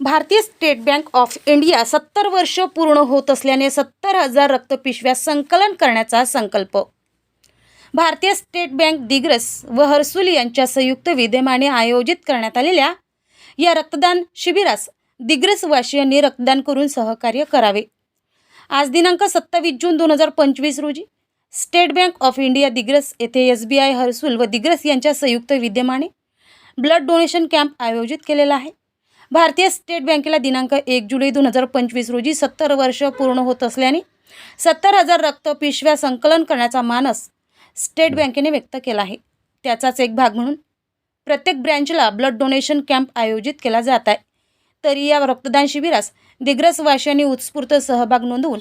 भारतीय state Bank of India सत्तर वर्ष पूर्ण होत असल्याने सत्तर हजार रक्तपिशव्या संकलन करण्याचा संकल्प. भारतीय स्टेट बँक दिग्रस व हर्सुल यांच्या संयुक्त विद्यमाने आयोजित करण्यात आलेल्या या रक्तदान शिबिरास दिग्रसवासियांनी रक्तदान करून सहकार्य करावे. आज दिनांक सत्तावीस जून दोन हजार पंचवीस रोजी State Bank of India Digras येथे एस बी आय हर्सुल व दिग्रस यांच्या संयुक्त विद्यमाने ब्लड डोनेशन कॅम्प आयोजित केलेला आहे. भारतीय स्टेट बँकेला दिनांक एक जुलै दोन हजार पंचवीस रोजी सत्तर वर्ष पूर्ण होत असल्याने सत्तर हजार रक्त पिशव्या संकलन करण्याचा मानस स्टेट बँकेने व्यक्त केला आहे. त्याचाच एक भाग म्हणून प्रत्येक ब्रँचला ब्लड डोनेशन कॅम्प आयोजित केला जात आहे. तरी या रक्तदान शिबिरास दिग्रसवासियांनी उत्स्फूर्त सहभाग नोंदवून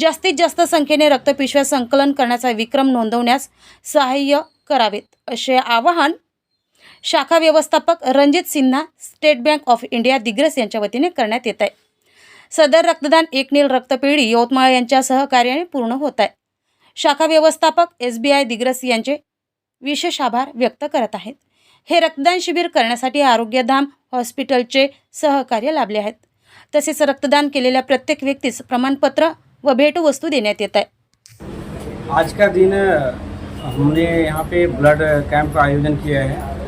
जास्तीत जास्त संख्येने रक्तपिशव्या संकलन करण्याचा विक्रम नोंदवण्यास सहाय्य करावेत असे आवाहन शाखा व्यवस्थापक Ranjit Sinha State Bank of India Digras यांच्या वतीने करण्यात येत आहे. सदर रक्तदान एक नील रक्तपेढी यवतमाळ यांच्या सहकार्याने पूर्ण होत आहे. शाखा व्यवस्थापक एस बी आय दिग्रस यांचे विशेष आभार व्यक्त करत आहेत. हे रक्तदान शिबिर करण्यासाठी आरोग्यधाम हॉस्पिटलचे सहकार्य लाभले आहेत. तसेच रक्तदान केलेल्या प्रत्येक व्यक्तीस प्रमाणपत्र व भेटवस्तू देण्यात येत आहे. आज का दिन हमने यहाँ पे ब्लड कैंप का आयोजन किया है.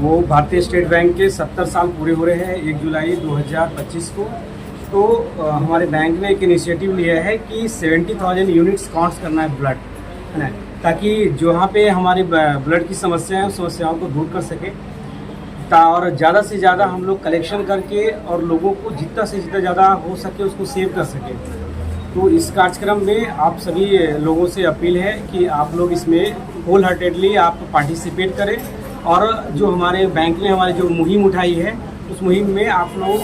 वो भारतीय स्टेट बैंक के 70 साल पूरे हो रहे हैं एक जुलाई 2025 को। तो हमारे बैंक ने एक इनिशिएटिव लिया है कि 70,000 यूनिट्स काउंट्स करना है ब्लड है ना? ताकि जहाँ पे हमारे ब्लड की समस्या है समस्याओं को दूर कर सके। और ज़्यादा से ज़्यादा हम लोग कलेक्शन करके और लोगों को जितना से जितना ज़्यादा हो सके उसको सेव कर सके। तो इस कार्यक्रम में आप सभी लोगों से अपील है कि आप लोग इसमें होल हार्टेडली आप पार्टिसिपेट करें। और जो हमारे बैंक ने हमारी जो मुहिम उठाई है उस मुहिम में आप लोगों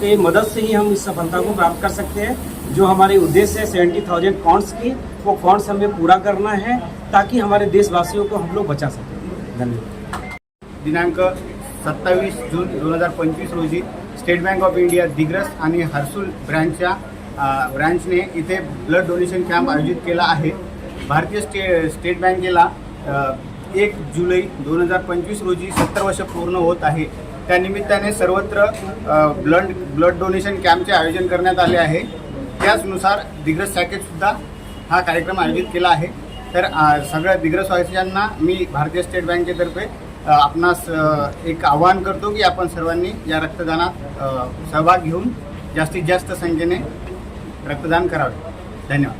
के मदद से ही हम इस सफलता को प्राप्त कर सकते हैं। जो हमारे उद्देश्य है सेवेंटी थाउज़ेंड कॉन्ट्स की वो कॉन्ट्स हमें पूरा करना है ताकि हमारे देशवासियों को हम लोग बचा सकें। धन्यवाद। दिनांक सत्तावीस जून दोन हज़ार पंचवीस रोजी State Bank of India Digras आणि हर्सुल ब्रँचच्या अ, ब्रँचने इथे ब्लड डोनेशन कॅम्प आयोजित केला आहे. भारतीय स्टे स्टेट बँकेला एक जुलै दोन हजार पंचवीस रोजी सत्तर वर्ष पूर्ण होत आहे. त्यानिमित्ताने सर्वत्र ब्लड ब्लड डोनेशन कॅम्पचे आयोजन करण्यात आले आहे. त्याचनुसार दिग्रस शाखेतसुद्धा हा कार्यक्रम आयोजित केला आहे. तर सगळ्या सगळ्या दिग्रसवासियांना मी भारतीय स्टेट बँकेतर्फे आपणास एक आवाहन करतो की आपण सर्वांनी या रक्तदानात सहभाग घेऊन जास्तीत जास्त संख्येने रक्तदान करावे. धन्यवाद.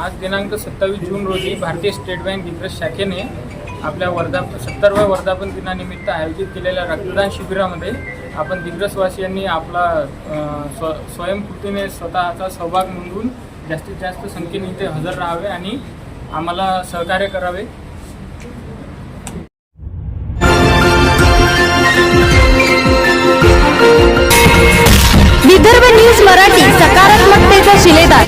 आज दिनांक सत्तावीस जून रोजी भारतीय स्टेट बँक दिग्रस शाखेने आपल्या वर्धा सत्तरव्या वर्धापन दिनानिमित्त आयोजित केलेल्या रक्तदान शिबिरामध्ये आपण दिग्रसवासियांनी आपला स्व स्वयंकृतीने स्वतःचा सहभाग नोंदवून जास्तीत जास्त संख्येने इथे हजर राहावे आणि आम्हाला सहकार्य करावे. विदर्भ न्यूज मराठी सकारात्मकतेचा शिलेदार.